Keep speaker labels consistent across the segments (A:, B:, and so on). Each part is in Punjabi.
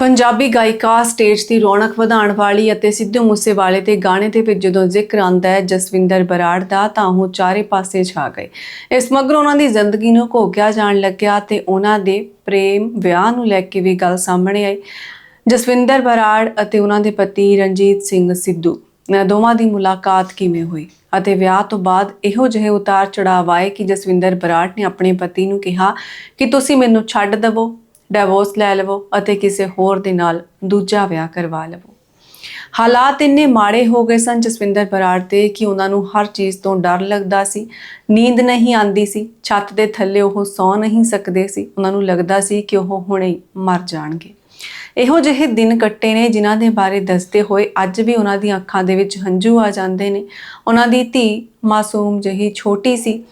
A: ਪੰਜਾਬੀ ਗਾਇਕਾ ਸਟੇਜ ਦੀ ਰੌਣਕ ਵਧਾਉਣ ਵਾਲੀ ਅਤੇ ਸਿੱਧੂ ਮੂਸੇਵਾਲੇ ਦੇ ਗਾਣੇ ਦੇ ਵਿੱਚ ਜਦੋਂ ਜ਼ਿਕਰ ਆਉਂਦਾ ਹੈ ਜਸਵਿੰਦਰ ਬਰਾੜ ਦਾ, ਤਾਂ ਉਹ ਚਾਰੇ ਪਾਸੇ ਛਾ ਗਏ। ਇਸ ਮਗਰ ਉਹਨਾਂ ਦੀ ਜ਼ਿੰਦਗੀ ਨੂੰ ਘੋਗਿਆ ਜਾਣ ਲੱਗਿਆ ਤੇ ਉਹਨਾਂ ਦੇ ਪ੍ਰੇਮ ਵਿਆਹ ਨੂੰ ਲੈ ਕੇ ਵੀ ਗੱਲ ਸਾਹਮਣੇ ਆਈ। ਜਸਵਿੰਦਰ ਬਰਾੜ ਅਤੇ ਉਹਨਾਂ ਦੇ ਪਤੀ ਰਣਜੀਤ ਸਿੰਘ ਸਿੱਧੂ ਦੋਵਾਂ ਦੀ ਮੁਲਾਕਾਤ ਕਿਵੇਂ ਹੋਈ? ਅਤੇ ਵਿਆਹ ਤੋਂ ਬਾਅਦ ਇਹੋ ਜਿਹੇ ਉਤਾਰ ਚੜਾਵ ਆਏ ਕਿ ਜਸਵਿੰਦਰ ਬਰਾੜ ਨੇ ਆਪਣੇ ਪਤੀ ਨੂੰ ਕਿਹਾ ਕਿ ਤੁਸੀਂ ਮੈਨੂੰ ਛੱਡ ਦੇਵੋ। ਡਿਵੋਰਸ ਲੈ ਲਵੋ ਅਤੇ ਕਿਸੇ ਹੋਰ ਦੇ ਨਾਲ ਦੂਜਾ ਵਿਆਹ ਕਰਵਾ ਲਵੋ। ਹਾਲਾਤ ਇੰਨੇ ਮਾੜੇ ਹੋ ਗਏ ਸਨ ਜਸਵਿੰਦਰ ਬਰਾੜ ਤੇ ਕਿ ਉਹਨਾਂ ਨੂੰ ਹਰ ਚੀਜ਼ ਤੋਂ ਡਰ ਲੱਗਦਾ ਸੀ। ਨੀਂਦ ਨਹੀਂ ਆਉਂਦੀ ਸੀ, ਛੱਤ ਦੇ ਥੱਲੇ ਉਹ ਸੌ ਨਹੀਂ ਸਕਦੇ ਸੀ, ਉਹਨਾਂ ਨੂੰ ਲੱਗਦਾ ਸੀ ਕਿ ਉਹ ਹੁਣੇ ਮਰ ਜਾਣਗੇ। ਇਹੋ ਜਿਹੇ ਦਿਨ ਕੱਟੇ ਨੇ ਜਿਨ੍ਹਾਂ ਦੇ ਬਾਰੇ ਦੱਸਦੇ ਹੋਏ ਅੱਜ ਵੀ ਉਹਨਾਂ ਦੀਆਂ ਅੱਖਾਂ ਦੇ ਵਿੱਚ ਹੰਝੂ ਆ ਜਾਂਦੇ ਨੇ। ਉਹਨਾਂ ਦੀ ਧੀ ਮਾਸੂਮ ਜਿਹੀ ਛੋਟੀ ਸੀ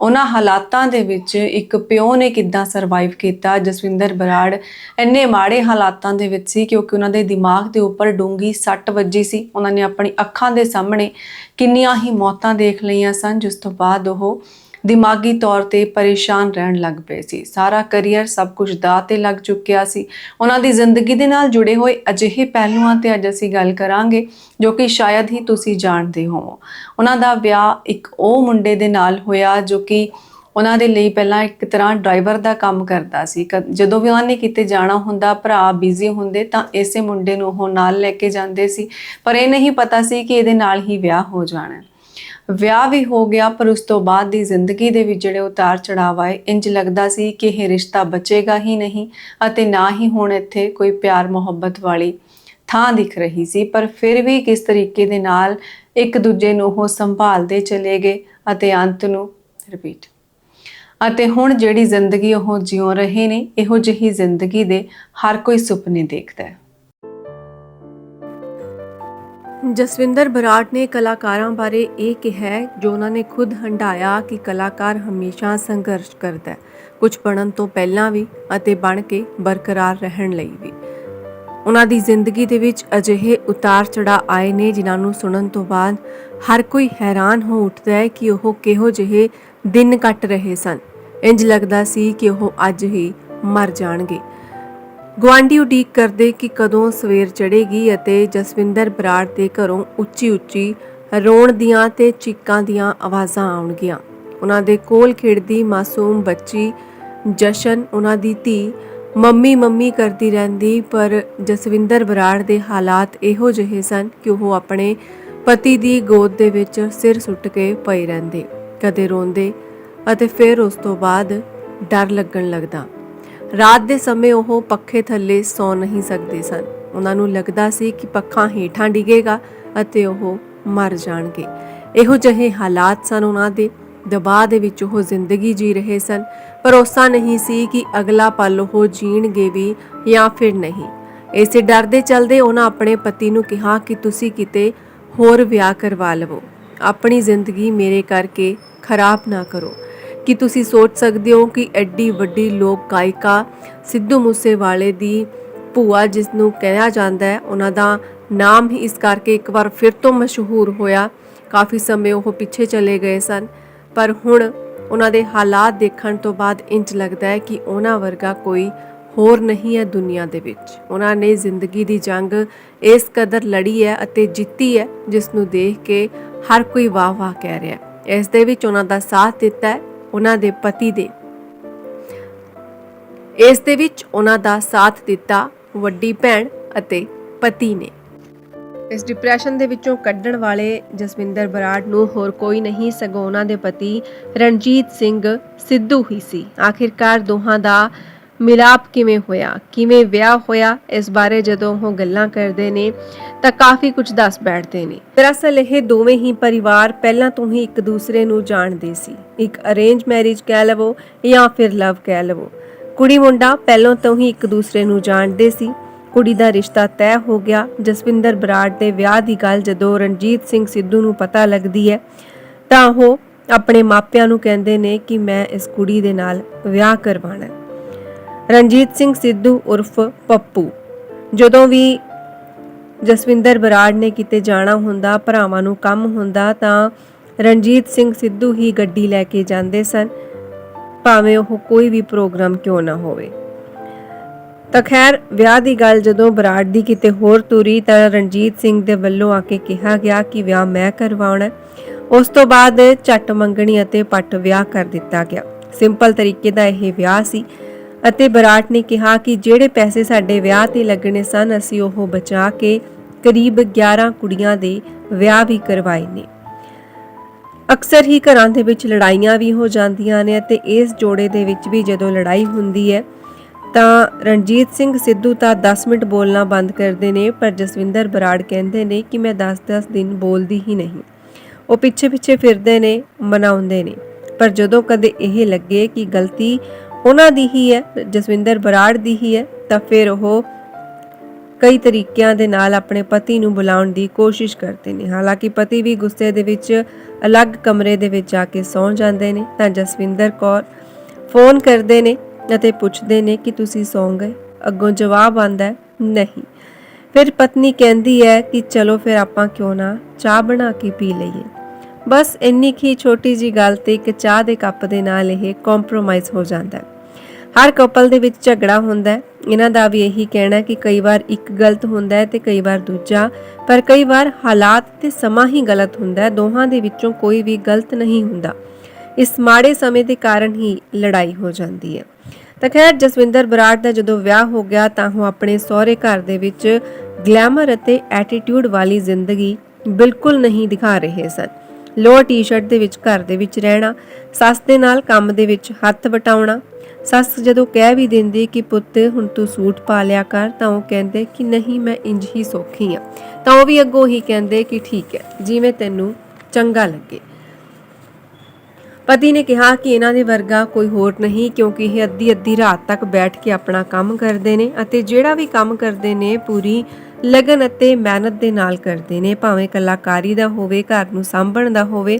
A: ਉਹਨਾਂ ਹਾਲਾਤਾਂ ਦੇ ਵਿੱਚ ਇੱਕ ਪਿਓ ਨੇ ਕਿੱਦਾਂ ਸਰਵਾਈਵ ਕੀਤਾ? ਜਸਵਿੰਦਰ ਬਰਾੜ, ਇੰਨੇ ਮਾੜੇ ਹਾਲਾਤਾਂ ਦੇ ਵਿੱਚ ਸੀ ਕਿਉਂਕਿ ਉਹਨਾਂ ਦੇ ਦਿਮਾਗ ਦੇ ਉੱਪਰ ਡੂੰਗੀ ਸੱਟ ਵੱਜੀ ਸੀ। ਉਹਨਾਂ ਨੇ ਆਪਣੀ ਅੱਖਾਂ ਦੇ ਸਾਹਮਣੇ ਕਿੰਨੀਆਂ ਹੀ ਮੌਤਾਂ ਦੇਖ ਲਈਆਂ ਸਨ, ਜਿਸ ਤੋਂ ਬਾਅਦ ਉਹ ਦਿਮਾਗੀ ਤੌਰ ਤੇ ਪਰੇਸ਼ਾਨ ਰਹਿਣ ਲੱਗ ਪਏ ਸੀ। ਸਾਰਾ ਕੈਰੀਅਰ ਸਭ ਕੁਝ ਦਾਅ ਤੇ ਲੱਗ ਚੁੱਕਿਆ ਸੀ। ਉਹਨਾਂ ਦੀ ਜ਼ਿੰਦਗੀ ਦੇ ਨਾਲ ਜੁੜੇ ਹੋਏ ਅਜਿਹੇ ਪਹਿਲੂਆਂ ਤੇ ਅੱਜ ਅਸੀਂ ਗੱਲ ਕਰਾਂਗੇ, ਜੋ ਕਿ ਸ਼ਾਇਦ ਹੀ ਤੁਸੀਂ ਜਾਣਦੇ ਹੋਵੋ। ਉਹਨਾਂ ਦਾ ਵਿਆਹ ਇੱਕ ਉਹ ਮੁੰਡੇ ਦੇ ਨਾਲ ਹੋਇਆ, ਜੋ ਕਿ ਉਹਨਾਂ ਦੇ ਲਈ ਪਹਿਲਾਂ ਇੱਕ ਤਰ੍ਹਾਂ ਡਰਾਈਵਰ ਦਾ ਕੰਮ ਕਰਦਾ ਸੀ। ਕ- ਜਦੋਂ ਵੀ ਉਹਨਾਂ ਨੇ ਕਿਤੇ ਜਾਣਾ ਹੁੰਦਾ, ਭਰਾ ਬਿਜ਼ੀ ਹੁੰਦੇ ਤਾਂ ਇਸੇ ਮੁੰਡੇ ਨੂੰ ਉਹ ਨਾਲ ਲੈ ਕੇ ਜਾਂਦੇ ਸੀ। ਪਰ ਇਹ ਨਹੀਂ ਪਤਾ ਸੀ ਕਿ ਇਹਦੇ ਨਾਲ ਹੀ ਵਿਆਹ ਹੋ ਜਾਣਾ। ਵਿਆਹ ਵੀ ਹੋ ਗਿਆ, ਪਰ ਉਸ ਤੋਂ ਬਾਅਦ ਦੀ ਜ਼ਿੰਦਗੀ ਦੇ ਵਿੱਚ ਜਿਹੜੇ ਉਤਾਰ ਚੜਾਵ ਆਏ ਇੰਜ ਲੱਗਦਾ ਸੀ ਕਿ ਇਹ ਰਿਸ਼ਤਾ ਬਚੇਗਾ ਹੀ ਨਹੀਂ ਅਤੇ ਨਾ ਹੀ ਹੁਣ ਇੱਥੇ ਕੋਈ ਪਿਆਰ ਮੁਹੱਬਤ ਵਾਲੀ ਥਾਂ ਦਿਖ ਰਹੀ ਸੀ। ਪਰ ਫਿਰ ਵੀ ਕਿਸ ਤਰੀਕੇ ਦੇ ਨਾਲ ਇੱਕ ਦੂਜੇ ਨੂੰ ਉਹ ਸੰਭਾਲਦੇ ਚਲੇ ਗਏ ਅਤੇ ਅੰਤ ਨੂੰ ਰਿਪੀਟ ਅਤੇ ਹੁਣ ਜਿਹੜੀ ਜ਼ਿੰਦਗੀ ਉਹ ਜਿਉ ਰਹੇ ਨੇ, ਇਹੋ ਜਿਹੀ ਜ਼ਿੰਦਗੀ ਦੇ ਹਰ ਕੋਈ ਸੁਪਨੇ ਦੇਖਦਾ ਹੈ। ਜਸਵਿੰਦਰ ਬਰਾੜ ਨੇ ਕਲਾਕਾਰਾਂ ਬਾਰੇ ਇਹ ਕਿਹਾ ਜੋ ਉਹਨਾਂ ਨੇ ਖੁਦ ਹੰਡਾਇਆ ਕਿ ਕਲਾਕਾਰ ਹਮੇਸ਼ਾ ਸੰਘਰਸ਼ ਕਰਦਾ ਹੈ, ਕੁਝ ਬਣਨ ਤੋਂ ਪਹਿਲਾਂ ਵੀ ਅਤੇ ਬਣ ਕੇ ਬਰਕਰਾਰ ਰਹਿਣ ਲਈ ਵੀ। ਉਹਨਾਂ ਦੀ ਜ਼ਿੰਦਗੀ ਦੇ ਵਿੱਚ ਅਜਿਹੇ ਉਤਾਰ ਚੜਾ ਆਏ ਨੇ, ਜਿਨ੍ਹਾਂ ਨੂੰ ਸੁਣਨ ਤੋਂ ਬਾਅਦ ਹਰ ਕੋਈ ਹੈਰਾਨ ਹੋ ਉੱਠਦਾ ਹੈ ਕਿ ਉਹ ਕਿਹੋ ਜਿਹੇ ਦਿਨ ਕੱਟ ਰਹੇ ਸਨ। ਇੰਜ ਲੱਗਦਾ ਸੀ ਕਿ ਉਹ ਅੱਜ ਹੀ ਮਰ ਜਾਣਗੇ। ਗੁਆਂਢੀ ਉਡੀਕ ਕਰਦੇ ਕਿ ਕਦੋਂ ਸਵੇਰ ਚੜ੍ਹੇਗੀ ਅਤੇ ਜਸਵਿੰਦਰ ਬਰਾੜ ਦੇ ਘਰੋਂ ਉੱਚੀ ਉੱਚੀ ਰੋਣ ਦੀਆਂ ਤੇ ਚੀਕਾਂ ਦੀਆਂ ਆਵਾਜ਼ਾਂ ਆਉਣਗੀਆਂ। ਉਹਨਾਂ ਦੇ ਕੋਲ ਖੇਡਦੀ ਮਾਸੂਮ ਬੱਚੀ ਜਸ਼ਨ, ਉਹਨਾਂ ਦੀ ਧੀ ਮੰਮੀ ਮੰਮੀ ਕਰਦੀ ਰਹਿੰਦੀ, ਪਰ ਜਸਵਿੰਦਰ ਬਰਾੜ ਦੇ ਹਾਲਾਤ ਇਹੋ ਜਿਹੇ ਸਨ ਕਿ ਉਹ ਆਪਣੇ ਪਤੀ ਦੀ ਗੋਦ ਦੇ ਵਿੱਚ ਸਿਰ ਸੁੱਟ ਕੇ ਪਏ ਰਹਿੰਦੇ। ਕਦੇ ਰੋਂਦੇ ਅਤੇ ਫਿਰ ਉਸ ਤੋਂ ਬਾਅਦ ਡਰ ਲੱਗਣ ਲੱਗਦਾ। ਰਾਤ ਦੇ ਸਮੇਂ ਉਹ ਪੱਖੇ ਥੱਲੇ ਸੌ ਨਹੀਂ ਸਕਦੇ ਸਨ। ਉਹਨਾਂ ਨੂੰ ਲੱਗਦਾ ਸੀ ਕਿ ਪੱਖਾ ਹੇਠਾਂ ਡਿੱਗੇਗਾ ਅਤੇ ਉਹ ਮਰ ਜਾਣਗੇ। ਇਹੋ ਜਿਹੇ ਹਾਲਾਤ ਸਨ ਉਹਨਾਂ ਦੇ। ਦਬਾਅ ਦੇ ਵਿੱਚ ਉਹ ਜ਼ਿੰਦਗੀ ਜੀ ਰਹੇ ਸਨ। ਭਰੋਸਾ ਨਹੀਂ ਸੀ ਕਿ ਅਗਲਾ ਪਲ ਉਹ ਜੀਣਗੇ ਵੀ ਜਾਂ ਫਿਰ ਨਹੀਂ। ਇਸੇ ਡਰ ਦੇ ਚਲਦੇ ਉਹਨਾਂ ਆਪਣੇ ਪਤੀ ਨੂੰ ਕਿਹਾ ਕਿ ਤੁਸੀਂ ਕਿਤੇ ਹੋਰ ਵਿਆਹ ਕਰਵਾ ਲਵੋ। ਆਪਣੀ ਜ਼ਿੰਦਗੀ ਮੇਰੇ ਕਰਕੇ ਖਰਾਬ ਨਾ ਕਰੋ। ਕੀ ਤੁਸੀਂ ਸੋਚ ਸਕਦੇ ਹੋ ਕਿ ਐਡੀ ਵੱਡੀ ਲੋਕ ਗਾਇਕਾ ਸਿੱਧੂ ਮੂਸੇਵਾਲੇ ਦੀ ਭੂਆ ਜਿਸ ਨੂੰ ਕਿਹਾ ਜਾਂਦਾ ਹੈ, ਉਹਨਾਂ ਦਾ ਨਾਮ ਹੀ ਇਸ ਕਰਕੇ ਇੱਕ ਵਾਰ ਫਿਰ ਤੋਂ ਮਸ਼ਹੂਰ ਹੋਇਆ। ਕਾਫੀ ਸਮੇਂ ਉਹ ਪਿੱਛੇ ਚਲੇ ਗਏ ਸਨ, ਪਰ ਹੁਣ ਉਹਨਾਂ ਦੇ ਹਾਲਾਤ ਦੇਖਣ ਤੋਂ ਬਾਅਦ ਇੰਜ ਲੱਗਦਾ ਹੈ ਕਿ ਉਹਨਾਂ ਵਰਗਾ ਕੋਈ ਹੋਰ ਨਹੀਂ ਹੈ ਦੁਨੀਆ ਦੇ ਵਿੱਚ। ਉਹਨਾਂ ਨੇ ਜ਼ਿੰਦਗੀ ਦੀ ਜੰਗ ਇਸ ਕਦਰ ਲੜੀ ਹੈ ਅਤੇ ਜਿੱਤੀ ਹੈ ਜਿਸ ਨੂੰ ਦੇਖ ਕੇ ਹਰ ਕੋਈ ਵਾਹ ਵਾਹ ਕਹਿ ਰਿਹਾ ਹੈ। ਇਸ ਦੇ ਵਿੱਚ ਉਹਨਾਂ ਦਾ ਸਾਥ ਦਿੱਤਾ ਹੈ। ਉਹਨਾਂ ਦੇ ਪਤੀ ਦੇ। ਇਸ ਦੇ ਵਿੱਚ ਉਹਨਾਂ ਦਾ ਸਾਥ ਦਿੱਤਾ ਵੱਡੀ ਭੈਣ ਅਤੇ ਪਤੀ ਨੇ। ਇਸ ਡਿਪਰੈਸ਼ਨ ਦੇ ਵਿੱਚੋਂ ਕੱਢਣ ਵਾਲੇ ਜਸਵਿੰਦਰ ਬਰਾੜ ਨੂੰ ਹੋਰ ਕੋਈ ਨਹੀਂ, ਸਗੋਂ ਉਹਨਾਂ ਦੇ ਪਤੀ ਰਣਜੀਤ ਸਿੰਘ ਸਿੱਧੂ ਹੀ ਸੀ। ਆਖਿਰਕਾਰ ਦੋਹਾਂ ਦਾ ਮਿਲਾਪ ਕਿਵੇਂ ਹੋਇਆ? ਕਿਵੇਂ ਵਿਆਹ ਹੋਇਆ? ਇਸ ਬਾਰੇ ਜਦੋਂ ਉਹ ਗੱਲਾਂ ਕਰਦੇ ਨੇ, ਤਾਂ ਕਾਫੀ ਕੁਝ ਦੱਸ ਬੈਠਦੇ ਨੇ। ਦਰਅਸਲ ਇਹ ਦੋਵੇਂ ਹੀ ਪਰਿਵਾਰ ਪਹਿਲਾਂ ਤੋਂ ਹੀ ਇੱਕ ਦੂਸਰੇ ਨੂੰ ਜਾਣਦੇ ਸੀ। ਇੱਕ ਅਰੇਂਜ ਮੈਰਿਜ ਕਹਿ ਲਵੋ ਜਾਂ ਫਿਰ ਲਵ ਕਹਿ ਲਵੋ। ਕੁੜੀ ਮੁੰਡਾ ਪਹਿਲਾਂ ਤੋਂ ਹੀ ਇੱਕ ਦੂਸਰੇ ਨੂੰ ਜਾਣਦੇ ਸੀ। ਕੁੜੀ ਦਾ ਰਿਸ਼ਤਾ ਤੈਅ ਹੋ ਗਿਆ। ਜਸਵਿੰਦਰ ਬਰਾੜ ਦੇ ਵਿਆਹ ਦੀ ਗੱਲ ਜਦੋਂ ਰਣਜੀਤ ਸਿੰਘ ਸਿੱਧੂ ਨੂੰ ਪਤਾ ਲੱਗਦੀ ਹੈ, ਤਾਂ ਉਹ ਆਪਣੇ ਮਾਪਿਆਂ ਨੂੰ ਕਹਿੰਦੇ ਨੇ ਕਿ ਮੈਂ ਇਸ ਕੁੜੀ ਦੇ ਨਾਲ ਵਿਆਹ ਕਰਵਾਉਣਾ ਰਣਜੀਤ ਸਿੰਘ ਸਿੱਧੂ ਉਰਫ ਪੱਪੂ। ਜਦੋਂ ਵੀ ਜਸਵਿੰਦਰ ਬਰਾੜ ਨੇ ਕਿਤੇ ਜਾਣਾ ਹੁੰਦਾ, ਭਰਾਵਾਂ ਨੂੰ ਕੰਮ ਹੁੰਦਾ, ਤਾਂ ਰਣਜੀਤ ਸਿੰਘ ਸਿੱਧੂ ਹੀ ਗੱਡੀ ਲੈ ਕੇ ਜਾਂਦੇ ਸਨ। ਭਾਵੇਂ ਉਹ ਕੋਈ ਵੀ ਪ੍ਰੋਗਰਾਮ ਕਿਉਂ ਨਾ ਹੋਵੇ। ਤਾਂ ਖੈਰ, ਵਿਆਹ ਦੀ ਗੱਲ ਜਦੋਂ ਬਰਾੜ ਦੀ ਕਿਤੇ ਹੋਰ ਤੁਰੀ, ਤਾਂ ਰਣਜੀਤ ਸਿੰਘ ਦੇ ਵੱਲੋਂ ਆ ਕੇ ਕਿਹਾ ਗਿਆ ਕਿ ਵਿਆਹ ਮੈਂ ਕਰਵਾਉਣਾ ਉਸ ਤੋਂ ਬਾਅਦ ਝੱਟ ਮੰਗਣੀ ਅਤੇ ਪੱਟ ਵਿਆਹ ਕਰ ਦਿੱਤਾ ਗਿਆ। ਸਿੰਪਲ ਤਰੀਕੇ ਦਾ ਇਹ ਵਿਆਹ ਸੀ। ਅਤੇ ਬਰਾੜ ਨੇ ਕਿਹਾ ਕਿ ਜਿਹੜੇ ਪੈਸੇ ਸਾਡੇ ਵਿਆਹ ਤੇ ਲੱਗਣੇ ਸਨ, ਅਸੀਂ ਉਹ ਬਚਾ ਕੇ ਕਰੀਬ 11 ਕੁੜੀਆਂ ਦੇ ਵਿਆਹ ਵੀ ਕਰਵਾਏ ਨੇ। ਅਕਸਰ ਹੀ ਘਰਾਂ ਦੇ ਵਿੱਚ ਲੜਾਈਆਂ ਵੀ ਹੋ ਜਾਂਦੀਆਂ ਨੇ ਅਤੇ ਇਸ ਜੋੜੇ ਦੇ ਵਿੱਚ ਵੀ ਜਦੋਂ ਲੜਾਈ ਹੁੰਦੀ ਹੈ, ਤਾਂ ਰਣਜੀਤ ਸਿੰਘ ਸਿੱਧੂ ਤਾਂ 10 ਮਿੰਟ ਬੋਲਣਾ ਬੰਦ ਕਰਦੇ ਨੇ, ਪਰ ਜਸਵਿੰਦਰ ਬਰਾੜ ਕਹਿੰਦੇ ਨੇ ਕਿ ਮੈਂ 10-10 ਦਿਨ ਬੋਲਦੀ ਹੀ ਨਹੀਂ। ਉਹ ਪਿੱਛੇ ਪਿੱਛੇ ਫਿਰਦੇ ਨੇ, ਮਨਾਉਂਦੇ ਨੇ। ਪਰ ਜਦੋਂ ਕਦੇ ਇਹ ਲੱਗੇ ਕਿ ਗਲਤੀ ਉਹਨਾਂ ਦੀ ਹੀ ਹੈ, ਜਸਵਿੰਦਰ ਬਰਾੜ ਦੀ ਹੀ ਹੈ, ਤਾਂ ਫਿਰ ਉਹ ਕਈ ਤਰੀਕਿਆਂ ਦੇ ਨਾਲ ਆਪਣੇ ਪਤੀ ਨੂੰ ਬੁਲਾਉਣ ਦੀ ਕੋਸ਼ਿਸ਼ ਕਰਦੇ ਨੇ। ਹਾਲਾਂਕਿ ਪਤੀ ਵੀ ਗੁੱਸੇ ਦੇ ਵਿੱਚ, ਅਲੱਗ ਕਮਰੇ ਦੇ ਵਿੱਚ ਜਾ ਕੇ ਸੌਂ ਜਾਂਦੇ ਨੇ, ਤਾਂ ਜਸਵਿੰਦਰ ਕੌਰ ਫੋਨ ਕਰਦੇ ਨੇ ਅਤੇ ਪੁੱਛਦੇ ਨੇ ਕਿ ਤੁਸੀਂ ਸੌਂ ਗਏ? ਅੱਗੋਂ ਜਵਾਬ ਆਂਦਾ ਨਹੀਂ। ਫਿਰ ਪਤਨੀ ਕਹਿੰਦੀ ਹੈ ਕਿ ਚਲੋ ਫਿਰ ਆਪਾਂ ਕਿਉਂ ਨਾ ਚਾਹ ਬਣਾ ਕੇ ਪੀ ਲਈਏ। ਬਸ ਇੰਨੀ ਕੀ ਛੋਟੀ ਜੀ ਗੱਲ ਤੇ ਇੱਕ ਚਾਹ ਦੇ ਕੱਪ ਦੇ ਨਾਲ ਇਹ ਕੰਪਰੋਮਾਈਜ਼ ਹੋ ਜਾਂਦਾ ਹੈ। ਹਰ ਕਪਲ ਦੇ ਵਿੱਚ ਝਗੜਾ ਹੁੰਦਾ ਹੈ। ਇਹਨਾਂ ਦਾ ਵੀ ਇਹੀ ਕਹਿਣਾ ਕਿ ਕਈ ਵਾਰ ਇੱਕ ਗਲਤ ਹੁੰਦਾ ਹੈ ਤੇ ਕਈ ਵਾਰ ਦੂਜਾ, ਪਰ ਕਈ ਵਾਰ ਹਾਲਾਤ ਤੇ ਸਮਾਂ ਹੀ ਗਲਤ ਹੁੰਦਾ ਹੈ। ਦੋਹਾਂ ਦੇ ਵਿੱਚੋਂ ਕੋਈ ਵੀ ਗਲਤ ਨਹੀਂ ਹੁੰਦਾ। ਇਸ ਮਾੜੇ ਸਮੇਂ ਦੇ ਕਾਰਨ ਹੀ ਲੜਾਈ ਹੋ ਜਾਂਦੀ ਹੈ। ਤਾਂ ਖੈਰ, ਜਸਵਿੰਦਰ ਬਰਾੜ ਦਾ ਜਦੋਂ ਵਿਆਹ ਹੋ ਗਿਆ ਤਾਂ ਉਹ ਆਪਣੇ ਸਹੁਰੇ ਘਰ ਦੇ ਵਿੱਚ ਗਲੈਮਰ ਅਤੇ ਐਟੀਟਿਊਡ ਵਾਲੀ ਜ਼ਿੰਦਗੀ ਬਿਲਕੁਲ ਨਹੀਂ ਦਿਖਾ ਰਹੇ ਸਨ। ਲੋਅਰ ਟੀ-ਸ਼ਰਟ ਦੇ ਵਿੱਚ ਘਰ ਦੇ ਵਿੱਚ ਰਹਿਣਾ, ਸੱਸ ਦੇ ਨਾਲ ਕੰਮ ਦੇ ਵਿੱਚ ਹੱਥ ਵਟਾਉਣਾ। ਸੱਸ ਜਦੋਂ ਕਹਿ ਵੀ ਦਿੰਦੀ ਕਿ ਪੁੱਤ, ਹੁਣ ਤੂੰ ਸੂਟ ਪਾ ਲਿਆ ਕਰ, ਤਾਂ ਉਹ ਕਹਿੰਦੇ ਕਿ ਨਹੀਂ, ਮੈਂ ਇੰਜ ਹੀ ਸੌਖੀ ਆ। ਤਾਂ ਉਹ ਵੀ ਅੱਗੋਂ ਹੀ ਕਹਿੰਦੇ ਕਿ ਠੀਕ ਹੈ, ਜਿਵੇਂ ਤੈਨੂੰ ਚੰਗਾ ਲੱਗੇ। ਪਤੀ ਨੇ ਕਿਹਾ ਕਿ ਇਹਨਾਂ ਦੇ ਵਰਗਾ ਕੋਈ ਹੋਰ ਨਹੀਂ, ਕਿਉਂਕਿ ਇਹ ਅੱਧੀ ਅੱਧੀ ਰਾਤ ਤੱਕ ਬੈਠ ਕੇ ਆਪਣਾ ਕੰਮ ਕਰਦੇ ਨੇ ਅਤੇ ਜਿਹੜਾ ਵੀ ਕੰਮ ਕਰਦੇ ਨੇ, ਪੂਰੀ ਲਗਨ ਅਤੇ ਮਿਹਨਤ ਦੇ ਨਾਲ ਕਰਦੇ ਨੇ, ਭਾਵੇਂ ਕਲਾਕਾਰੀ ਦਾ ਹੋਵੇ, ਘਰ ਨੂੰ ਸਾਂਭਣ ਦਾ ਹੋਵੇ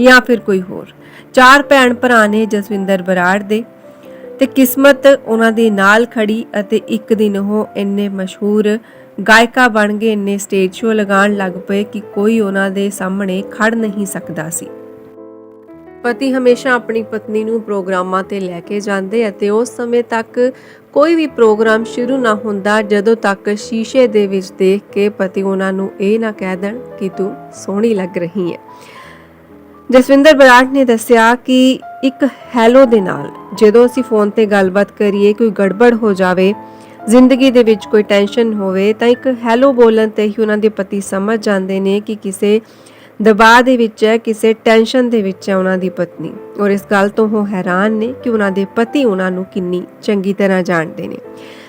A: ਜਾਂ ਫਿਰ ਕੋਈ ਹੋਰ। ਚਾਰ ਭੈਣ ਭਰਾ ਨੇ ਜਸਵਿੰਦਰ ਬਰਾੜ ਦੇ ਤੇ ਕਿਸਮਤ ਉਹਨਾਂ ਦੇ ਨਾਲ ਖੜੀ ਅਤੇ ਇੱਕ ਦਿਨ ਉਹ ਇੰਨੇ ਮਸ਼ਹੂਰ ਗਾਇਕਾ ਬਣ ਗਏ, ਇੰਨੇ ਸਟੇਜ ਸ਼ੋਅ ਲਗਾਉਣ ਲੱਗ ਪਏ ਕਿ ਕੋਈ ਉਹਨਾਂ ਦੇ ਸਾਹਮਣੇ ਖੜ ਨਹੀਂ ਸਕਦਾ ਸੀ। ਪਤੀ ਹਮੇਸ਼ਾ ਆਪਣੀ ਪਤਨੀ ਨੂੰ ਪ੍ਰੋਗਰਾਮਾਂ ਤੇ ਲੈ ਕੇ ਜਾਂਦੇ ਅਤੇ ਉਸ ਸਮੇਂ ਤੱਕ ਕੋਈ ਵੀ ਪ੍ਰੋਗਰਾਮ ਸ਼ੁਰੂ ਨਾ ਹੁੰਦਾ ਜਦੋਂ ਤੱਕ ਸ਼ੀਸ਼ੇ ਦੇ ਵਿੱਚ ਦੇਖ ਕੇ ਪਤੀ ਉਹਨਾਂ ਨੂੰ ਇਹ ਨਾ ਕਹਿ ਦੇਣ ਕਿ ਤੂੰ ਸੋਹਣੀ ਲੱਗ ਰਹੀ ਹੈ। ਜਸਵਿੰਦਰ ਬਰਾੜ ਨੇ ਦੱਸਿਆ ਕਿ ਇੱਕ ਹੈਲੋ ਦੇ ਨਾਲ ਜਦੋਂ ਅਸੀਂ ਫੋਨ ਤੇ ਗੱਲਬਾਤ ਕਰੀਏ, ਕੋਈ ਗੜਬੜ ਹੋ ਜਾਵੇ, ਜ਼ਿੰਦਗੀ ਦੇ ਵਿੱਚ ਕੋਈ ਟੈਨਸ਼ਨ ਹੋਵੇ ਤਾਂ ਇੱਕ ਹੈਲੋ ਬੋਲਣ ਤੇ ਹੀ ਉਹਨਾਂ ਦੇ ਪਤੀ ਸਮਝ ਜਾਂਦੇ ਨੇ ਕਿ ਕਿਸੇ ਦਬਾਅ ਦੇ ਵਿੱਚ ਹੈ, ਕਿਸੇ ਟੈਨਸ਼ਨ ਦੇ ਵਿੱਚ ਹੈ ਉਹਨਾਂ ਦੀ ਪਤਨੀ। ਔਰ ਇਸ ਗੱਲ ਤੋਂ ਉਹ ਹੈਰਾਨ ਨੇ ਕਿ ਉਹਨਾਂ ਦੇ ਪਤੀ ਉਹਨਾਂ ਨੂੰ ਕਿੰਨੀ ਚੰਗੀ ਤਰ੍ਹਾਂ ਜਾਣਦੇ ਨੇ।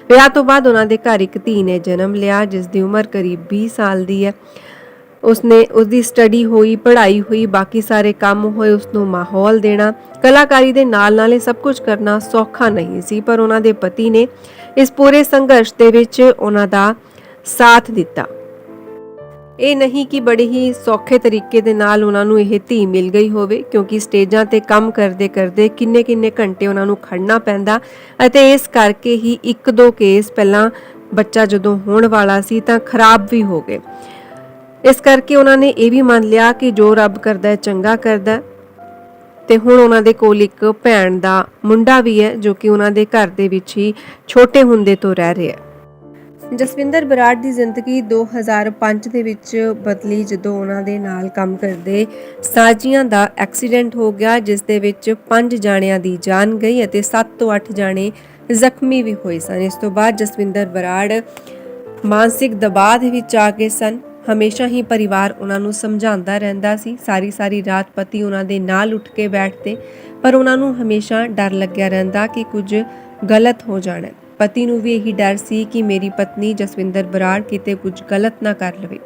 A: ਵਿਆਹ ਤੋਂ ਬਾਅਦ ਉਹਨਾਂ ਦੇ ਘਰ ਇੱਕ ਧੀ ਨੇ ਜਨਮ ਲਿਆ, ਜਿਸ ਦੀ ਉਮਰ ਕਰੀਬ 20 ਸਾਲ ਦੀ ਹੈ। ਉਸਨੇ, ਉਸਦੀ ਸਟੱਡੀ ਹੋਈ, ਪੜ੍ਹਾਈ ਹੋਈ, ਬਾਕੀ ਸਾਰੇ ਕੰਮ ਹੋਏ ਉਸ ਨੂੰ ਮਾਹੌਲ ਦੇਣਾ, ਕਲਾਕਾਰੀ ਦੇ ਨਾਲ ਨਾਲ ਇਹ ਸਭ ਕੁਝ ਕਰਨਾ ਸੌਖਾ ਨਹੀਂ ਸੀ, ਪਰ ਉਹਨਾਂ ਦੇ ਪਤੀ ਨੇ ਇਸ ਪੂਰੇ ਸੰਘਰਸ਼ ਦੇ ਵਿੱਚ ਉਹਨਾਂ ਦਾ ਸਾਥ ਦਿੱਤਾ। ਇਹ ਨਹੀਂ ਕਿ ਬੜੇ ਹੀ ਸੌਖੇ ਤਰੀਕੇ ਦੇ ਨਾਲ ਉਹਨਾਂ ਨੂੰ ਇਹ ਧੀ ਮਿਲ ਗਈ ਹੋਵੇ, ਕਿਉਂਕਿ ਸਟੇਜਾਂ ਤੇ ਕੰਮ ਕਰਦੇ ਕਰਦੇ ਕਿੰਨੇ ਕਿੰਨੇ ਘੰਟੇ ਉਹਨਾਂ ਨੂੰ ਖੜਨਾ ਪੈਂਦਾ ਅਤੇ ਇਸ ਕਰਕੇ ਹੀ ਇੱਕ ਦੋ ਕੇਸ ਪਹਿਲਾਂ ਬੱਚਾ ਜਦੋਂ ਹੋਣ ਵਾਲਾ ਸੀ ਤਾਂ ਖਰਾਬ ਵੀ ਹੋ ਗਏ। ਇਸ ਕਰਕੇ ਉਹਨਾਂ ਨੇ ਇਹ ਵੀ ਮੰਨ ਲਿਆ ਕਿ ਜੋ ਰੱਬ ਕਰਦਾ ਹੈ ਚੰਗਾ ਕਰਦਾ ਹੈ। ਤੇ ਹੁਣ ਉਹਨਾਂ ਦੇ ਕੋਲ ਇੱਕ ਭੈਣ ਦਾ ਮੁੰਡਾ ਵੀ ਹੈ, ਜੋ ਕਿ ਉਹਨਾਂ ਦੇ ਘਰ ਦੇ ਵਿੱਚ ਹੀ ਛੋਟੇ ਹੁੰਦੇ ਤੋਂ ਰਹਿ ਰਿਹਾ ਹੈ। ਜਸਵਿੰਦਰ ਬਰਾੜ ਦੀ ਜ਼ਿੰਦਗੀ 2005 ਦੇ ਵਿੱਚ ਬਦਲੀ ਜਦੋਂ ਉਹਨਾਂ ਦੇ ਨਾਲ ਕੰਮ ਕਰਦੇ ਸਾਜੀਆਂ ਦਾ ਐਕਸੀਡੈਂਟ ਹੋ ਗਿਆ, ਜਿਸ ਦੇ ਵਿੱਚ 5 ਜਾਣਿਆਂ ਦੀ ਜਾਨ ਗਈ ਅਤੇ 7 ਤੋਂ 8 ਜਾਣੇ ਜ਼ਖਮੀ ਵੀ ਹੋਏ ਸਨ। ਇਸ ਤੋਂ ਬਾਅਦ ਜਸਵਿੰਦਰ ਬਰਾੜ ਮਾਨਸਿਕ ਦਬਾਅ ਦੇ ਵਿੱਚ ਆ ਗਏ ਸਨ। ਹਮੇਸ਼ਾ ਹੀ ਪਰਿਵਾਰ ਉਹਨਾਂ ਨੂੰ ਸਮਝਾਉਂਦਾ ਰਹਿੰਦਾ ਸੀ। ਸਾਰੀ ਸਾਰੀ ਰਾਤ ਪਤੀ ਉਹਨਾਂ ਦੇ ਨਾਲ ਉੱਠ ਕੇ ਬੈਠਦੇ, ਪਰ ਉਹਨਾਂ ਨੂੰ ਹਮੇਸ਼ਾ ਡਰ ਲੱਗਿਆ ਰਹਿੰਦਾ ਕਿ ਕੁਝ ਗਲਤ ਹੋ ਜਾਣਾ। ਪਤੀ ਨੂੰ ਵੀ ਇਹੀ ਡਰ ਸੀ ਕਿ ਮੇਰੀ ਪਤਨੀ ਜਸਵਿੰਦਰ ਬਰਾੜ ਕਿਤੇ ਕੁਝ ਗਲਤ ਨਾ ਕਰ ਲਵੇ।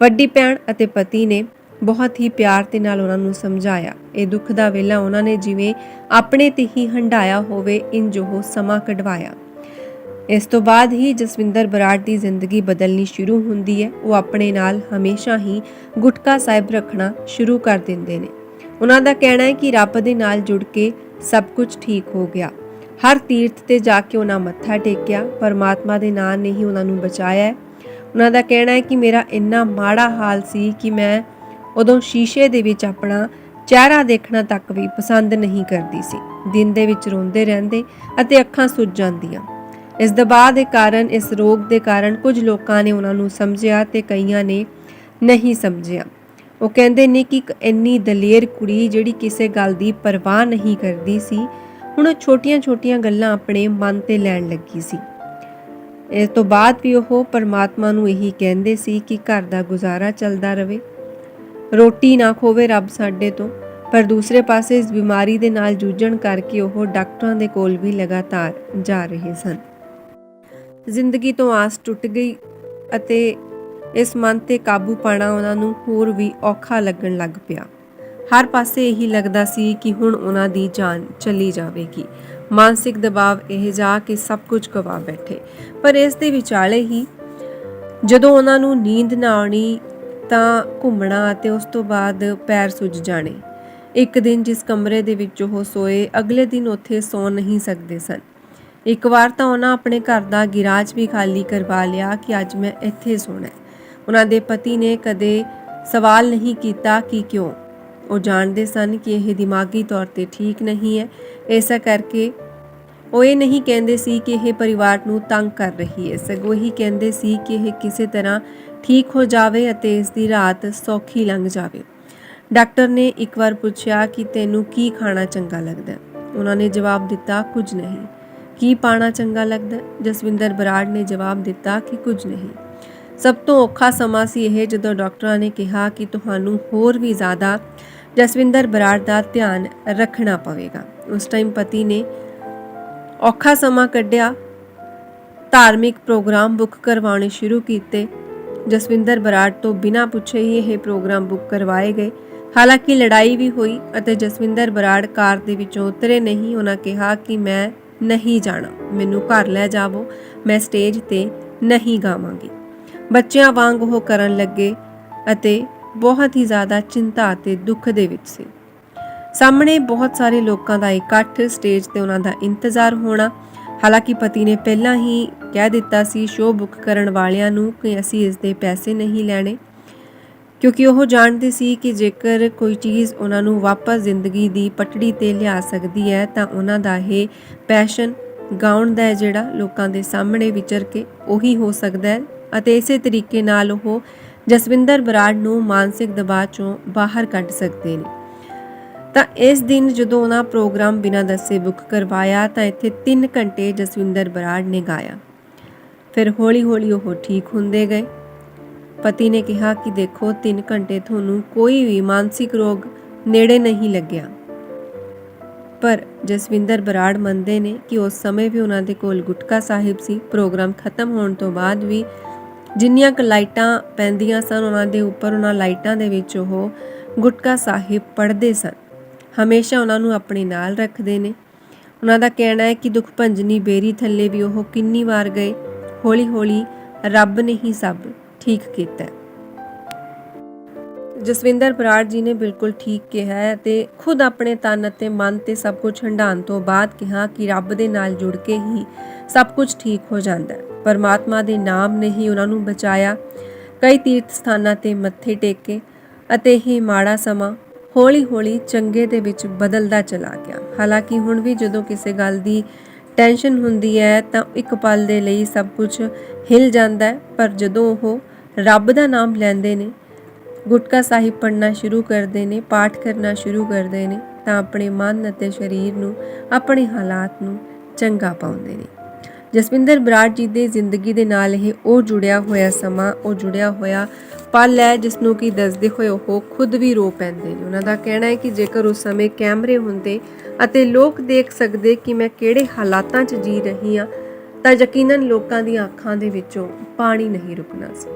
A: ਵੱਡੀ ਭੈਣ ਅਤੇ ਪਤੀ ਨੇ ਬਹੁਤ ਹੀ ਪਿਆਰ ਦੇ ਨਾਲ ਉਹਨਾਂ ਨੂੰ ਸਮਝਾਇਆ। ਇਹ ਦੁੱਖ ਦਾ ਵੇਲਾ ਉਹਨਾਂ ਨੇ ਜਿਵੇਂ ਆਪਣੇ ਤੇ ਹੀ ਹੰਡਾਇਆ ਹੋਵੇ, ਇੰਜ ਉਹ ਸਮਾਂ ਕਢਵਾਇਆ। ਇਸ ਤੋਂ ਬਾਅਦ ਹੀ ਜਸਵਿੰਦਰ ਬਰਾੜ ਦੀ ਜ਼ਿੰਦਗੀ ਬਦਲਣੀ ਸ਼ੁਰੂ ਹੁੰਦੀ ਹੈ। ਉਹ ਆਪਣੇ ਨਾਲ ਹਮੇਸ਼ਾ ਹੀ ਗੁਟਕਾ ਸਾਹਿਬ ਰੱਖਣਾ ਸ਼ੁਰੂ ਕਰ ਦਿੰਦੇ ਨੇ। ਉਹਨਾਂ ਦਾ ਕਹਿਣਾ ਹੈ ਕਿ ਰੱਬ ਦੇ ਨਾਲ ਜੁੜ ਕੇ ਸਭ ਕੁਝ ਠੀਕ ਹੋ ਗਿਆ। ਹਰ ਤੀਰਥ ਤੇ ਜਾ ਕੇ ਉਹਨਾਂ ਮੱਥਾ ਟੇਕਿਆ, ਪਰਮਾਤਮਾ ਦੇ ਨਾਂ ਨੇ ਹੀ ਉਹਨਾਂ ਨੂੰ ਬਚਾਇਆ ਉਹਨਾਂ ਦਾ ਕਹਿਣਾ ਹੈ ਕਿ ਮੇਰਾ ਇੰਨਾ ਮਾੜਾ ਹਾਲ ਸੀ ਕਿ ਮੈਂ ਉਦੋਂ ਸ਼ੀਸ਼ੇ ਦੇ ਵਿੱਚ ਆਪਣਾ ਚਿਹਰਾ ਦੇਖਣਾ ਤੱਕ ਵੀ ਪਸੰਦ ਨਹੀਂ ਕਰਦੀ ਸੀ। ਦਿਨ ਦੇ ਵਿੱਚ ਰੋਂਦੇ ਰਹਿੰਦੇ ਅਤੇ ਅੱਖਾਂ ਸੁੱਜ ਜਾਂਦੀਆਂ। ਇਸ ਦਬਾਅ ਦੇ ਕਾਰਨ, ਇਸ ਰੋਗ ਦੇ ਕਾਰਨ ਕੁਝ ਲੋਕਾਂ ਨੇ ਉਹਨਾਂ ਨੂੰ ਸਮਝਿਆ ਤੇ ਕਈਆਂ ਨੇ ਨਹੀਂ ਸਮਝਿਆ। ਉਹ ਕਹਿੰਦੇ ਨੇ ਕਿ ਇੱਕ ਇੰਨੀ ਦਲੇਰ ਕੁੜੀ ਜਿਹੜੀ ਕਿਸੇ ਗੱਲ ਦੀ ਪਰਵਾਹ ਨਹੀਂ ਕਰਦੀ ਸੀ ਹੁਣ ਛੋਟੀਆਂ-ਛੋਟੀਆਂ ਗੱਲਾਂ ਆਪਣੇ ਮਨ ਤੇ ਲੈਣ ਲੱਗੀ ਸੀ। ਇਸ ਤੋਂ ਬਾਅਦ ਵੀ ਉਹ ਪਰਮਾਤਮਾ ਨੂੰ ਇਹੀ ਕਹਿੰਦੇ ਸੀ ਕਿ ਘਰ ਦਾ ਗੁਜ਼ਾਰਾ ਚੱਲਦਾ ਰਵੇ। ਰੋਟੀ ਨਾ ਖੋਵੇ ਰੱਬ ਸਾਡੇ ਤੋਂ, ਪਰ ਦੂਸਰੇ ਪਾਸੇ ਇਸ ਬਿਮਾਰੀ ਦੇ ਨਾਲ ਜੂਝਣ ਕਰਕੇ ਉਹ ਡਾਕਟਰਾਂ ਦੇ ਕੋਲ ਵੀ ਲਗਾਤਾਰ ਜਾ ਰਹੇ ਸਨ। ਜ਼ਿੰਦਗੀ ਤੋਂ ਆਸ ਟੁੱਟ ਗਈ ਅਤੇ ਇਸ ਮਨ ਤੇ ਕਾਬੂ ਪਾਣਾ ਉਹਨਾਂ ਨੂੰ ਹੋਰ ਵੀ ਔਖਾ ਲੱਗਣ ਲੱਗ ਪਿਆ। ਹਰ ਪਾਸੇ ਇਹੀ ਲੱਗਦਾ ਸੀ ਕਿ ਹੁਣ ਉਹਨਾਂ ਦੀ ਜਾਨ ਚਲੀ ਜਾਵੇਗੀ। ਮਾਨਸਿਕ ਦਬਾਅ ਇਹ ਜਾ ਕਿ ਸਭ ਕੁਝ ਗਵਾ ਬੈਠੇ। ਪਰ ਇਸ ਦੇ ਵਿਚਾਲੇ ਹੀ ਜਦੋਂ ਉਹਨਾਂ ਨੂੰ ਨੀਂਦ ਨਾ ਆਉਣੀ ਤਾਂ ਘੁੰਮਣਾ ਅਤੇ ਉਸ ਤੋਂ ਬਾਅਦ ਪੈਰ ਸੁੱਜ ਜਾਣੇ। ਇੱਕ ਦਿਨ ਜਿਸ ਕਮਰੇ ਦੇ ਵਿੱਚ ਉਹ ਸੋਏ, ਅਗਲੇ ਦਿਨ ਉੱਥੇ ਸੌ ਨਹੀਂ ਸਕਦੇ ਸਨ। ਇੱਕ ਵਾਰ ਤਾਂ ਉਹਨਾਂ ਆਪਣੇ ਘਰ ਦਾ ਗਿਰਾਜ ਵੀ ਖਾਲੀ ਕਰਵਾ ਲਿਆ ਕਿ ਅੱਜ ਮੈਂ ਇੱਥੇ ਸੌਣਾ ਉਹਨਾਂ ਦੇ ਪਤੀ ਨੇ ਕਦੇ ਸਵਾਲ ਨਹੀਂ ਕੀਤਾ ਕਿ ਕਿਉਂ। ਉਹ ਜਾਣਦੇ ਸਨ ਕਿ ਇਹ ਦਿਮਾਗੀ ਤੌਰ ਤੇ ਠੀਕ ਨਹੀਂ ਹੈ। ਐਸਾ ਕਰਕੇ ਉਹ ਇਹ ਨਹੀਂ ਕਹਿੰਦੇ ਸੀ ਕਿ ਇਹ ਪਰਿਵਾਰ ਨੂੰ ਤੰਗ ਕਰ ਰਹੀ ਹੈ। ਸਗੋਂ ਹੀ ਕਹਿੰਦੇ ਸੀ ਕਿ ਇਹ ਕਿਸੇ ਤਰ੍ਹਾਂ ਠੀਕ ਹੋ ਜਾਵੇ ਅਤੇ ਇਸ ਦੀ ਰਾਤ ਸੌਖੀ ਲੰਘ ਜਾਵੇ। ਡਾਕਟਰ ਨੇ ਇੱਕ ਵਾਰ ਪੁੱਛਿਆ ਕਿ ਤੈਨੂੰ ਕੀ ਖਾਣਾ ਚੰਗਾ ਲੱਗਦਾ? ਉਹਨਾਂ ਨੇ ਜਵਾਬ ਦਿੱਤਾ, ਕੁਝ ਨਹੀਂ। ਕੀ ਪਾਣਾ ਚੰਗਾ ਲੱਗਦਾ? ਜਸਵਿੰਦਰ ਬਰਾੜ ਨੇ ਜਵਾਬ ਦਿੱਤਾ ਕਿ ਕੁਝ ਨਹੀਂ। ਸਭ ਤੋਂ ਔਖਾ ਸਮਾਂ ਸੀ ਇਹ ਜਦੋਂ ਡਾਕਟਰਾਂ ਨੇ ਕਿਹਾ ਕਿ ਤੁਹਾਨੂੰ ਹੋਰ ਵੀ ਜ਼ਿਆਦਾ ਜਸਵਿੰਦਰ ਬਰਾੜ ਦਾ ਧਿਆਨ ਰੱਖਣਾ ਪਵੇਗਾ। ਉਸ ਟਾਈਮ ਪਤੀ ਨੇ ਔਖਾ ਸਮਾਂ ਕੱਢਿਆ। ਧਾਰਮਿਕ ਪ੍ਰੋਗਰਾਮ ਬੁੱਕ ਕਰਵਾਉਣੇ ਸ਼ੁਰੂ ਕੀਤੇ। ਜਸਵਿੰਦਰ ਬਰਾੜ ਤੋਂ ਬਿਨਾਂ ਪੁੱਛੇ ਹੀ ਇਹ ਪ੍ਰੋਗਰਾਮ ਬੁੱਕ ਕਰਵਾਏ ਗਏ। ਹਾਲਾਂਕਿ ਲੜਾਈ ਵੀ ਹੋਈ ਅਤੇ ਜਸਵਿੰਦਰ ਬਰਾੜ ਕਾਰ ਦੇ ਵਿੱਚੋਂ ਉਤਰੇ ਨਹੀਂ, ਉਹਨਾਂ ਕਿਹਾ ਕਿ ਮੈਂ ਨਹੀਂ ਜਾਣਾ। ਮੈਨੂੰ ਘਰ ਲੈ ਜਾਵੋ, ਮੈਂ ਸਟੇਜ ਤੇ ਨਹੀਂ ਗਾਵਾਂਗੀ। ਬੱਚਿਆਂ ਵਾਂਗ ਉਹ ਕਰਨ ਲੱਗੇ ਅਤੇ ਬਹੁਤ ਹੀ ਜ਼ਿਆਦਾ ਚਿੰਤਾ ਅਤੇ ਦੁੱਖ ਦੇ ਵਿੱਚ ਸੀ। ਸਾਹਮਣੇ ਬਹੁਤ ਸਾਰੇ ਲੋਕਾਂ ਦਾ ਇਕੱਠ ਸਟੇਜ ਤੇ ਉਹਨਾਂ ਦਾ ਇੰਤਜ਼ਾਰ ਹੋਣਾ, ਹਾਲਾਂਕਿ ਪਤੀ ਨੇ ਪਹਿਲਾਂ ਹੀ ਕਹਿ ਦਿੱਤਾ ਸੀ, ਸ਼ੋਅ ਬੁੱਕ ਕਰਨ ਵਾਲਿਆਂ ਨੂੰ ਕਿ ਅਸੀਂ ਇਸ ਦੇ ਪੈਸੇ ਨਹੀਂ ਲੈਣੇ। ਕਿਉਂਕਿ ਉਹ ਜਾਣਦੇ ਸੀ ਕਿ ਜੇਕਰ ਕੋਈ ਚੀਜ਼ ਉਹਨਾਂ ਨੂੰ ਵਾਪਸ ਜ਼ਿੰਦਗੀ ਦੀ ਪਟੜੀ ਤੇ ਲਿਆ ਸਕਦੀ ਹੈ, ਤਾਂ ਉਹਨਾਂ ਦਾ ਇਹ ਪੈਸ਼ਨ ਗਾਉਣ ਦਾ ਜਿਹੜਾ ਲੋਕਾਂ ਦੇ ਸਾਹਮਣੇ ਵਿਚਰ ਕੇ ਉਹੀ ਹੋ ਸਕਦਾ ਹੈ। ਅਤੇ ਇਸੇ ਤਰੀਕੇ ਨਾਲ ਉਹ ਜਸਵਿੰਦਰ ਬਰਾੜ ਨੂੰ ਮਾਨਸਿਕ ਦਬਾਅ ਚੋਂ ਬਾਹਰ ਕੱਢ ਸਕਦੇ ਨੇ। ਤਾਂ ਇਸ ਦਿਨ ਜਦੋਂ ਉਹਨਾਂ ਪ੍ਰੋਗਰਾਮ ਬਿਨਾਂ ਦੱਸੇ ਬੁੱਕ ਕਰਵਾਇਆ, ਤਾਂ ਇੱਥੇ 3 ਘੰਟੇ ਜਸਵਿੰਦਰ ਬਰਾੜ ਨੇ ਗਾਇਆ। ਫਿਰ ਹੌਲੀ-ਹੌਲੀ ਉਹ ਠੀਕ ਹੁੰਦੇ ਗਏ। ਪਤੀ ਨੇ ਕਿਹਾ ਕਿ ਦੇਖੋ 3 ਘੰਟੇ ਤੁਹਾਨੂੰ ਕੋਈ ਵੀ ਮਾਨਸਿਕ ਰੋਗ ਨੇੜੇ ਨਹੀਂ ਲੱਗਿਆ। ਪਰ ਜਸਵਿੰਦਰ ਬਰਾੜ ਮੰਨਦੇ ਨੇ ਕਿ ਉਸ ਸਮੇਂ ਵੀ ਉਹਨਾਂ ਦੇ ਕੋਲ ਗੁਟਕਾ ਸਾਹਿਬ ਸੀ। ਪ੍ਰੋਗਰਾਮ ਖਤਮ ਹੋਣ ਤੋਂ ਬਾਅਦ ਵੀ ਜਿੰਨੀਆਂ ਕ ਲਾਈਟਾਂ ਪੈਂਦੀਆਂ ਸਨ, ਉਹਨਾਂ ਦੇ ਉੱਪਰ, ਉਹਨਾਂ ਲਾਈਟਾਂ ਦੇ ਵਿੱਚ ਉਹ ਗੁਟਕਾ ਸਾਹਿਬ ਪੜ੍ਹਦੇ ਸਨ। ਹਮੇਸ਼ਾ ਉਹਨਾਂ ਨੂੰ ਆਪਣੇ ਨਾਲ ਰੱਖਦੇ ਨੇ। ਉਹਨਾਂ ਦਾ ਕਹਿਣਾ ਹੈ ਕਿ ਦੁੱਖ ਭੰਜਨੀ ਬੇਰੀ ਥੱਲੇ ਵੀ ਉਹ ਕਿੰਨੀ ਵਾਰ ਗਏ। ਹੌਲੀ-ਹੌਲੀ ਰੱਬ ਨੇ ਹੀ ਸਭ ਠੀਕ ਕੀਤਾ। ਜਸਵਿੰਦਰ ਬਰਾੜ ਜੀ ਨੇ ਬਿਲਕੁਲ ਠੀਕ ਕਿਹਾ ਹੈ ਤੇ ਖੁਦ ਆਪਣੇ ਤਨ ਅਤੇ ਮਨ ਤੇ ਸਭ ਕੁਝ ਹੰਡਾਉਣ ਤੋਂ ਬਾਅਦ ਕਿਹਾ ਕਿ ਰੱਬ ਦੇ ਨਾਲ ਜੁੜ ਕੇ ਹੀ ਸਭ ਕੁਝ ਠੀਕ ਹੋ ਜਾਂਦਾ ਹੈ। ਪਰਮਾਤਮਾ ਦੇ ਨਾਮ ਨੇ ਹੀ ਉਹਨਾਂ ਨੂੰ ਬਚਾਇਆ। ਕਈ ਤੀਰਥ ਸਥਾਨਾਂ ਤੇ ਮੱਥੇ ਟੇਕੇ ਅਤੇ ਇਹ ਮਾੜਾ ਸਮਾਂ ਹੌਲੀ-ਹੌਲੀ ਚੰਗੇ ਦੇ ਵਿੱਚ ਬਦਲਦਾ ਚਲਾ ਗਿਆ। ਹਾਲਾਂਕਿ ਹੁਣ ਵੀ ਜਦੋਂ ਕਿਸੇ ਗੱਲ ਦੀ ਟੈਨਸ਼ਨ ਹੁੰਦੀ ਹੈ ਤਾਂ ਇੱਕ ਪਲ ਦੇ ਲਈ ਸਭ ਕੁਝ ਹਿਲ ਜਾਂਦਾ ਹੈ। ਪਰ ਜਦੋਂ ਉਹ ਰੱਬ ਦਾ ਨਾਮ ਲੈਂਦੇ ਨੇ, ਗੁਟਕਾ ਸਾਹਿਬ ਪੜ੍ਹਨਾ ਸ਼ੁਰੂ ਕਰਦੇ ਨੇ, ਪਾਠ ਕਰਨਾ ਸ਼ੁਰੂ ਕਰਦੇ ਨੇ ਤਾਂ ਆਪਣੇ ਮਨ ਅਤੇ ਸਰੀਰ ਨੂੰ, ਆਪਣੇ ਹਾਲਾਤ ਨੂੰ ਚੰਗਾ ਪਾਉਂਦੇ ਨੇ। ਜਸਵਿੰਦਰ ਬਰਾੜ ਜੀ ਦੇ ਜ਼ਿੰਦਗੀ ਦੇ ਨਾਲ ਇਹ ਉਹ ਜੁੜਿਆ ਹੋਇਆ ਸਮਾਂ, ਉਹ ਜੁੜਿਆ ਹੋਇਆ ਪਲ ਹੈ ਜਿਸ ਨੂੰ ਕਿ ਦੱਸਦੇ ਹੋਏ ਉਹ ਖੁਦ ਵੀ ਰੋ ਪੈਂਦੇ ਨੇ। ਉਹਨਾਂ ਦਾ ਕਹਿਣਾ ਹੈ ਕਿ ਜੇਕਰ ਉਸ ਸਮੇਂ ਕੈਮਰੇ ਹੁੰਦੇ ਅਤੇ ਲੋਕ ਦੇਖ ਸਕਦੇ ਕਿ ਮੈਂ ਕਿਹੜੇ ਹਾਲਾਤਾਂ 'ਚ ਜੀ ਰਹੀ ਹਾਂ, ਤਾਂ ਯਕੀਨਨ ਲੋਕਾਂ ਦੀਆਂ ਅੱਖਾਂ ਦੇ ਵਿੱਚੋਂ ਪਾਣੀ ਨਹੀਂ ਰੁਕਣਾ ਸੀ।